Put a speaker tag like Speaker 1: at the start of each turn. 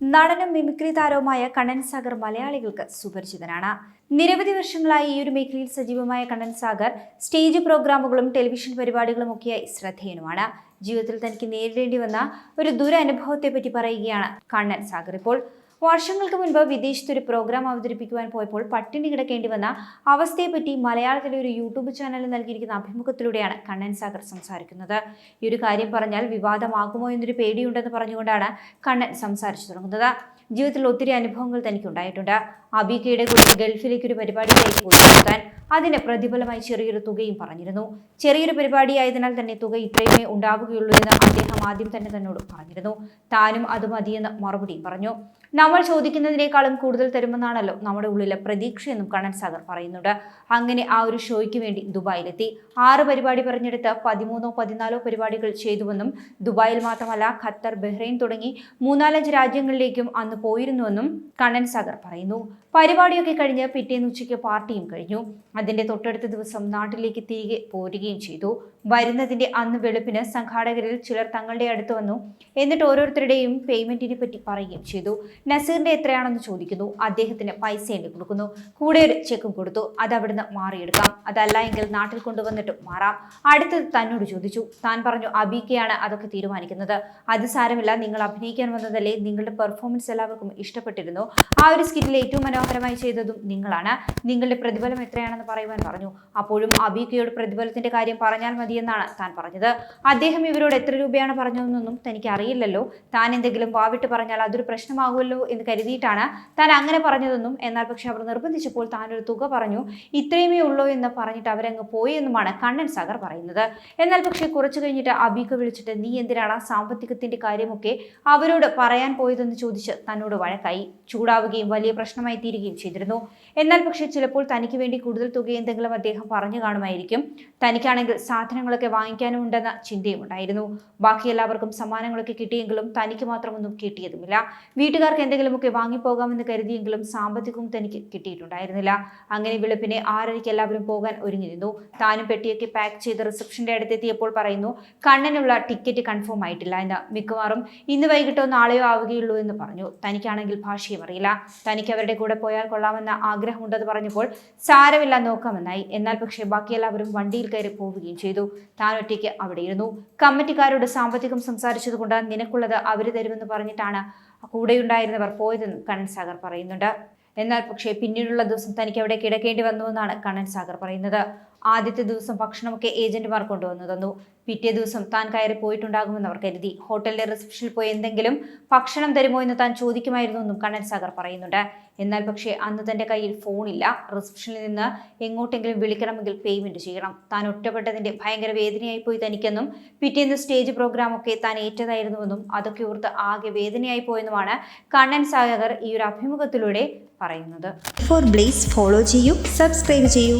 Speaker 1: നടനും മിമിക്രി താരവുമായ കണ്ണൻ സാഗർ മലയാളികൾക്ക് സുപരിചിതനാണ്. നിരവധി വർഷങ്ങളായി ഈ ഒരു മേഖലയിൽ സജീവമായ കണ്ണൻ സാഗർ സ്റ്റേജ് പ്രോഗ്രാമുകളും ടെലിവിഷൻ പരിപാടികളും ഒക്കെയായി ശ്രദ്ധേയനുമാണ്. ജീവിതത്തിൽ തനിക്ക് നേരിടേണ്ടി വന്ന ഒരു ദുരനുഭവത്തെ പറ്റി പറയുകയാണ് കണ്ണൻ സാഗർ ഇപ്പോൾ. വർഷങ്ങൾക്ക് മുൻപ് വിദേശത്ത് ഒരു പ്രോഗ്രാം അവതരിപ്പിക്കുവാൻ പോയപ്പോൾ പട്ടിണി കിടക്കേണ്ടി വന്ന അവസ്ഥയെപ്പറ്റി മലയാളത്തിലെ ഒരു യൂട്യൂബ് ചാനലിൽ നൽകിയിരിക്കുന്ന അഭിമുഖത്തിലൂടെയാണ് കണ്ണൻ സാഗർ സംസാരിക്കുന്നത്. ഈ ഒരു കാര്യം പറഞ്ഞാൽ വിവാദമാകുമോ എന്നൊരു പേടിയുണ്ടെന്ന് പറഞ്ഞുകൊണ്ടാണ് കണ്ണൻ സംസാരിച്ചു തുടങ്ങുന്നത്. ജീവിതത്തിൽ ഒത്തിരി അനുഭവങ്ങൾ തനിക്കുണ്ടായിട്ടുണ്ട്. അബികയുടെ കൂടെ ഗൾഫിലേക്ക് ഒരു പരിപാടിയിലേക്ക് പോയി അതിന് പ്രതിഫലമായി ചെറിയൊരു തുകയും പറഞ്ഞിരുന്നു. ചെറിയൊരു പരിപാടിയായതിനാൽ തന്നെ തുക ഇത്രയുമേ ഉണ്ടാവുകയുള്ളൂ എന്ന് അദ്ദേഹം ആദ്യം തന്നെ തന്നോട് പറഞ്ഞിരുന്നു. താനും അത് മതിയെന്ന് മറുപടി പറഞ്ഞു. നമ്മൾ ചോദിക്കുന്നതിനേക്കാളും കൂടുതൽ തരുമെന്നാണല്ലോ നമ്മുടെ ഉള്ളിലെ പ്രതീക്ഷയെന്നും കണ്ണൻ സാഗർ പറയുന്നുണ്ട്. അങ്ങനെ ആ ഒരു ഷോയ്ക്ക് വേണ്ടി ദുബായിലെത്തി. ആറ് പരിപാടി പറഞ്ഞെടുത്ത് പതിമൂന്നോ പതിനാലോ പരിപാടികൾ ചെയ്തുവെന്നും ദുബായിൽ മാത്രമല്ല ഖത്തർ ബഹ്റൈൻ തുടങ്ങി മൂന്നാലഞ്ച് രാജ്യങ്ങളിലേക്കും അന്ന് പോയിരുന്നുവെന്നും കണ്ണൻ സാഗർ പറയുന്നു. പരിപാടിയൊക്കെ കഴിഞ്ഞ് പിറ്റേന്ന് ഉച്ചയ്ക്ക് പാർട്ടിയും കഴിഞ്ഞു. അതിന്റെ തൊട്ടടുത്ത ദിവസം നാട്ടിലേക്ക് തിരികെ പോരുകയും ചെയ്തു. വരുന്നതിന്റെ അന്ന് വെളുപ്പിന് സംഘാടകരിൽ ചിലർ തങ്ങളുടെ അടുത്ത് വന്നു. എന്നിട്ട് ഓരോരുത്തരുടെയും പേയ്മെന്റിനെ പറ്റി പറയുകയും ചെയ്തു. നസീറിന്റെ എത്രയാണെന്ന് ചോദിക്കുന്നു. അദ്ദേഹത്തിന് പൈസ എണ്ണി കൊടുക്കുന്നു. കൂടെ ഒരു ചെക്കും കൊടുത്തു. അത് അവിടുന്ന് മാറിയെടുക്കാം. അതല്ല എങ്കിൽ നാട്ടിൽ കൊണ്ടുവന്നിട്ട് മാറാം. അടുത്തത് തന്നോട് ചോദിച്ചു. താൻ പറഞ്ഞു അബിക്കയാണ് അതൊക്കെ തീരുമാനിക്കുന്നത്. അത് സാരമില്ല. നിങ്ങൾ അഭിനയിക്കാൻ വന്നതല്ലേ. നിങ്ങളുടെ പെർഫോമൻസ് എല്ലാവർക്കും ഇഷ്ടപ്പെട്ടിരുന്നു. ആ ഒരു സ്കിറ്റിൽ ഏറ്റവും മനോഹരമായി ചെയ്തതും നിങ്ങളാണ്. നിങ്ങളുടെ പ്രതിഫലം എത്രയാണെന്ന് പറയുവാൻ പറഞ്ഞു. അപ്പോഴും അബിക്കയോട് പ്രതിഫലത്തിന്റെ കാര്യം പറഞ്ഞാൽ മതിയെന്നാണ് താൻ പറഞ്ഞത്. അദ്ദേഹം ഇവരോട് എത്ര രൂപയാണ് പറഞ്ഞതെന്നൊന്നും തനിക്ക് അറിയില്ലല്ലോ താൻ എന്തെങ്കിലും വാവിട്ട് പറഞ്ഞാൽ അതൊരു പ്രശ്നമാകുമല്ലോ എന്ന് കരുതിയിട്ടാണ് താൻ അങ്ങനെ പറഞ്ഞതെന്നും എന്നാൽ പക്ഷെ അവർ നിർബന്ധിച്ചപ്പോൾ താൻ ഒരു തുക പറഞ്ഞു ഇത്രയുമേ ഉള്ളൂ എന്ന് പറഞ്ഞിട്ട് അവരങ്ങ് പോയി എന്നുമാണ് കണ്ണൻ സാഗർ പറയുന്നത്. എന്നാൽ പക്ഷേ കുറച്ചു കഴിഞ്ഞിട്ട് അബീക്ക് വിളിച്ചിട്ട് നീ എന്തിനാണ് സാമ്പത്തികത്തിന്റെ കാര്യമൊക്കെ അവരോട് പറയാൻ പോയതെന്ന് ചോദിച്ച് തന്നോട് വഴക്കായി? ചൂടാവുകയും വലിയ പ്രശ്നമായി തീരുകയും ചെയ്തിരുന്നു. എന്നാൽ പക്ഷേ ചിലപ്പോൾ തനിക്ക് വേണ്ടി കൂടുതൽ തുക എന്തെങ്കിലും അദ്ദേഹം പറഞ്ഞു കാണുമായിരിക്കും. തനിക്കാണെങ്കിൽ സാധനങ്ങളൊക്കെ വാങ്ങിക്കാനും ഉണ്ടെന്ന ചിന്തയും ഉണ്ടായിരുന്നു. ബാക്കി എല്ലാവർക്കും സമ്മാനങ്ങളൊക്കെ കിട്ടിയെങ്കിലും തനിക്ക് മാത്രമൊന്നും കിട്ടിയതുമില്ല. വീട്ടുകാർക്ക് എന്തെങ്കിലുമൊക്കെ വാങ്ങിപ്പോകാമെന്ന് കരുതിയെങ്കിലും സാമ്പത്തികവും തനിക്ക് കിട്ടിയിട്ടുണ്ടായിരുന്നില്ല. അങ്ങനെ വെളുപ്പിനെ ആറരയ്ക്ക് എല്ലാവരും പോകാൻ ഒരുങ്ങി നിന്നു. താനും പെട്ടിയൊക്കെ പാക്ക് ചെയ്ത് റിസപ്ഷന്റെ അടുത്തെത്തിയപ്പോൾ പറയുന്നു കണ്ണനുള്ള ടിക്കറ്റ് കൺഫേം ആയിട്ടില്ല എന്ന്. മിക്കവാറും ഇന്ന് വൈകിട്ടോ നാളെയോ ആവുകയുള്ളൂ എന്ന് പറഞ്ഞു. തനിക്കാണെങ്കിൽ ഭാഷയും അറിയില്ല. തനിക്ക് അവരുടെ കൂടെ പോയാൽ കൊള്ളാമെന്ന ആഗ്രഹമുണ്ടെന്ന് പറഞ്ഞപ്പോൾ സാരമില്ല നോക്കാമെന്നായി. എന്നാൽ പക്ഷേ ബാക്കി എല്ലാവരും വണ്ടിയിൽ കയറി പോവുകയും ചെയ്തു. താൻ ഒറ്റയ്ക്ക് അവിടെ ഇരുന്നു കമ്മിറ്റിക്കാരോട് സാമ്പത്തികം സംസാരിച്ചതുകൊണ്ട് നിനക്കുള്ളത് അവർ തരുമെന്ന് പറഞ്ഞിട്ടാണ് കൂടെയുണ്ടായിരുന്നവർ പോയതെന്നും കണ്ണൻ സാഗർ പറയുന്നുണ്ട്. എന്നാൽ പക്ഷേ പിന്നീടുള്ള ദിവസം തനിക്ക് അവിടെ കിടക്കേണ്ടി വന്നുവെന്നാണ് കണ്ണൻ സാഗർ പറയുന്നത്. ആദ്യത്തെ ദിവസം ഭക്ഷണമൊക്കെ ഏജന്റുമാർ കൊണ്ടുവന്നു തന്നു. പിറ്റേ ദിവസം താൻ കയറി പോയിട്ടുണ്ടാകുമെന്ന് അവർ കരുതി. ഹോട്ടലിലെ റിസപ്ഷനിൽ പോയി എന്തെങ്കിലും ഭക്ഷണം തരുമോ എന്ന് താൻ ചോദിക്കുമായിരുന്നു എന്നും കണ്ണൻ സാഗർ പറയുന്നുണ്ട്. എന്നാൽ പക്ഷേ അന്ന് തന്റെ കയ്യിൽ ഫോണില്ല. റിസപ്ഷനിൽ നിന്ന് എങ്ങോട്ടെങ്കിലും വിളിക്കണമെങ്കിൽ പേയ്മെന്റ് ചെയ്യണം. താൻ ഒറ്റപ്പെട്ടതിന്റെ ഭയങ്കര വേദനയായി പോയി തനിക്കെന്നും പിറ്റേന്ന് സ്റ്റേജ് പ്രോഗ്രാം ഒക്കെ താൻ ഏറ്റതായിരുന്നുവെന്നും അതൊക്കെ ഓർത്ത് ആകെ വേദനയായി പോയെന്നുമാണ് കണ്ണൻ സാഗർ ഈ ഒരു അഭിമുഖത്തിലൂടെ പറയുന്നത്.
Speaker 2: ഫോർ ബ്ലേസ് ഫോളോ ചെയ്യൂ സബ്സ്ക്രൈബ് ചെയ്യൂ.